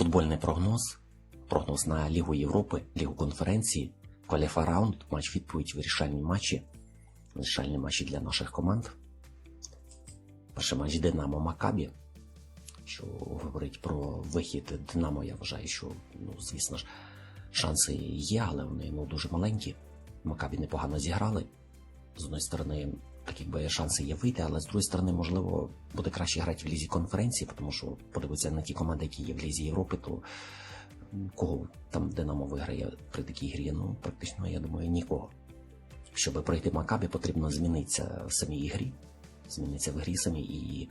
Футбольний прогноз, прогноз на Лігу Європи, Лігу конференції, кваліфа раунд, матч відповідь, вирішальні матчі. Вирішальні матчі для наших команд. Перший матч Динамо Макабі. Що говорить про вихід Динамо, я вважаю, що, ну, звісно ж, шанси є, але вони ну, дуже маленькі. Макабі непогано зіграли. З одної сторони, так якби шанси є вийти, але з другої сторони, можливо, буде краще грати в лізі конференції, тому що подивитися на ті команди, які є в лізі Європи, то кого там Динамо виграє при такій грі? Ну, практично, я думаю, нікого. Щоб пройти Макабі, потрібно змінитися в самій грі, змінитися в грі самій, і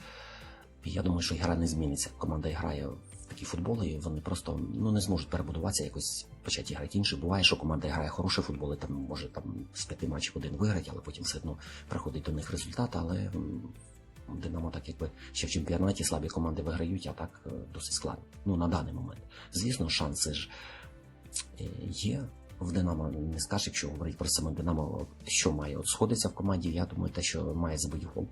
я думаю, що гра не зміниться. Команда грає такі футболи, вони просто ну, не зможуть перебудуватися, якось почати грати інше. Буває, що команда грає хороший футбол, і там може там з п'яти матчів один виграти, але потім все одно приходить до них результат. Але Динамо, так якби ще в чемпіонаті слабі команди виграють, а так е, досить складно. Ну на даний момент. Звісно, шанси ж е, є. В Динамо не скажеш, якщо говорити про саме Динамо, що має от сходиться в команді, я думаю, те, що має забити гол.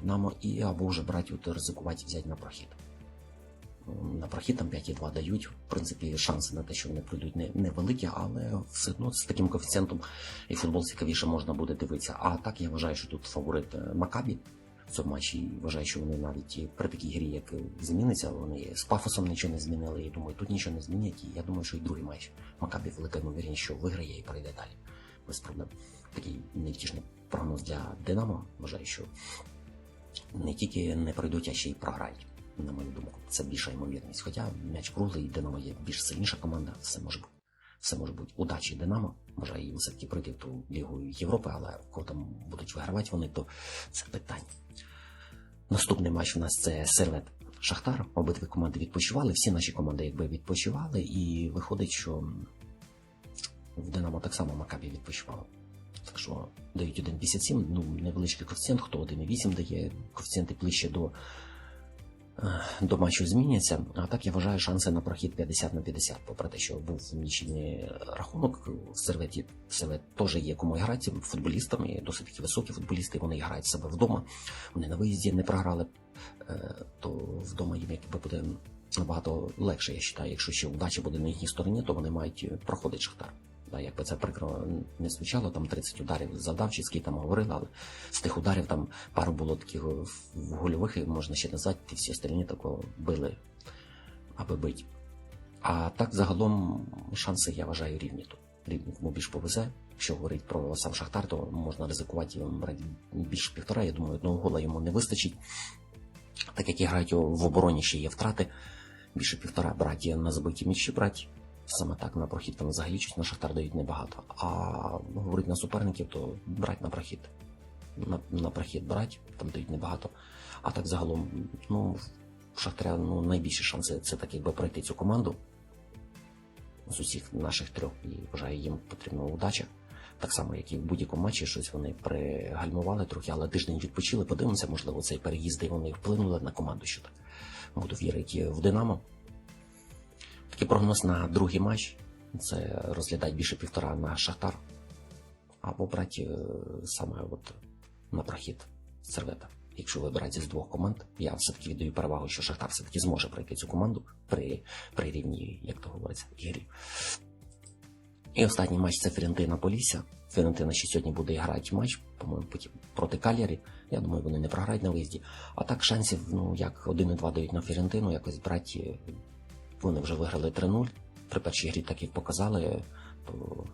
Динамо і або вже брати от ризикувати взяти на прохід. На прохід там 5,2 дають. В принципі, шанси на те, що вони пройдуть не, невеликі, але все одно з таким коефіцієнтом і футбол цікавіше можна буде дивитися. А так я вважаю, що тут фаворит е, Макабі в цьому матчі. Вважаю, що вони навіть при такій грі, як зміниться, вони з пафосом нічого не змінили. І думаю, тут нічого не змінять. І я думаю, що і другий матч Макабі велика ймовірність, що виграє і пройде далі. Без проблем. Такий невтішний прогноз для Динамо. Вважаю, що не тільки не пройдуть, а ще й програють. На мою думку, це більша ймовірність. Хоча м'яч круглий, Динамо є більш сильніша команда, все може бути. Все може бути удачі Динамо. Бажаю їм все-таки пройти в ту Лігу Європи, але кого там будуть вигравати вони, то це питання. Наступний матч у нас це Сервет Шахтар. Обидві команди відпочивали, всі наші команди якби відпочивали, і виходить, що в Динамо так само Макабі відпочивало. Так що дають 1,57, ну невеличкий коефіцієнт, хто 1,8 дає, коефіцієнти ближче до, до матчу зміняться. А так я вважаю шанси на прохід 50 на 50, попри те, що був нічийний рахунок в серветі. Сервет теж є кому грати футболістами, досить високі футболісти, вони грають себе вдома. Вони на виїзді не програли, е, то вдома їм якби буде набагато легше, я вважаю. Якщо ще удача буде на їхній стороні, то вони мають проходити шахтар. Да, якби це прикро не звучало, там 30 ударів задав, чи скільки там говорили, але з тих ударів там пару було таких гольових, і можна ще назвати, ті всі остальні такого били, аби бить. А так загалом шанси, я вважаю, рівні тут. Рівні, кому більш повезе. Якщо говорити про сам Шахтар, то можна ризикувати більше півтора. Я думаю, одного гола йому не вистачить. Так як і грають в обороні ще є втрати. Більше півтора брати на забиті м'ячі брати. Саме так на прохід там взагалі щось на Шахтар дають небагато. А говорить на суперників, то брать на прохід. На, на прохід брать, там дають небагато. А так загалом, ну, в Шахтаря ну, найбільші шанси це так якби пройти цю команду з усіх наших трьох. І вважаю, їм потрібна удача. Так само, як і в будь-якому матчі, щось вони пригальмували трохи, але тиждень відпочили, подивимося, можливо, цей переїзд, і вони вплинули на команду, що так. Буду вірити в Динамо. Такий прогноз на другий матч це розглядати більше півтора на Шахтар. Або брати е, саме от на прохід сервета. Якщо вибирати з двох команд, я все-таки віддаю перевагу, що Шахтар все-таки зможе пройти цю команду при, при рівні, як то говориться, грі. І останній матч це Ферентина Полісся. Ферентина ще сьогодні буде грати матч, по-моєму, проти Калярі. Я думаю, вони не програють на виїзді. А так шансів, ну як 1-2 дають на Ферентину, якось брати. Вони вже виграли 3-0. При першій грі так як показали, то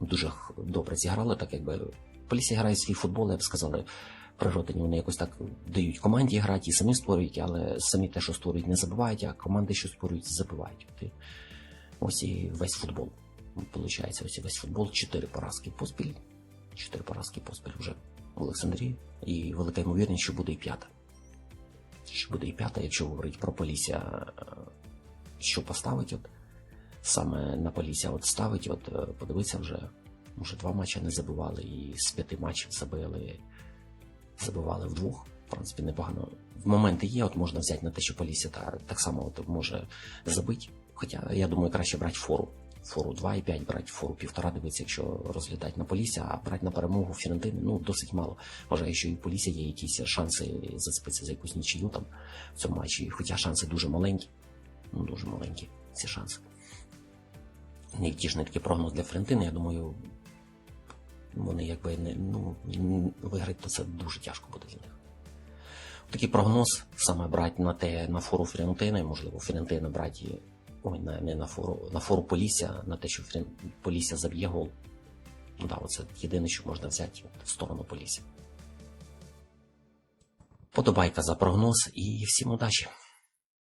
дуже добре зіграли, так якби Полісся грає свій футбол, я б сказали. При Ротині вони якось так дають команді грати і самі створюють, але самі те, що створюють, не забувають, а команди, що створюють, забивають. Ось і весь футбол. Получається, ось і весь футбол, чотири поразки поспіль. Чотири поразки поспіль вже в Олександрії. І велика ймовірність, що буде і п'ята. Що буде і п'ята, якщо говорити про Полісся, е, що поставить, от саме на Полісся от ставить, от е, подивитися вже, може, два матчі не забивали, і з п'яти матчів забили, забивали вдвох. В принципі, непогано. В моменти є, от можна взяти на те, що Полісся та, так само от може забити. Хоча я думаю, краще брати фору. Фору 2,5 брати, фору півтора дивитися, якщо розглядати на Полісся, а брати на перемогу Фірентини, ну досить мало. Вважаю, що і Полісся є якісь шанси зацепитися за якусь нічию там в цьому матчі. Хоча шанси дуже маленькі. Ну, дуже маленькі. ці шанси. Невтішний такий прогноз для Френтини, я думаю, вони якби не ну, виграти, то це дуже тяжко буде для них. Такий прогноз саме брати на те на фору Френтини, можливо, Френтина брати ой, на, не на фору, на фору Полісся, на те, що Френ, Полісся заб'є гол. Ну да, оце єдине, що можна взяти в сторону Полісся. Подобайка за прогноз і всім удачі!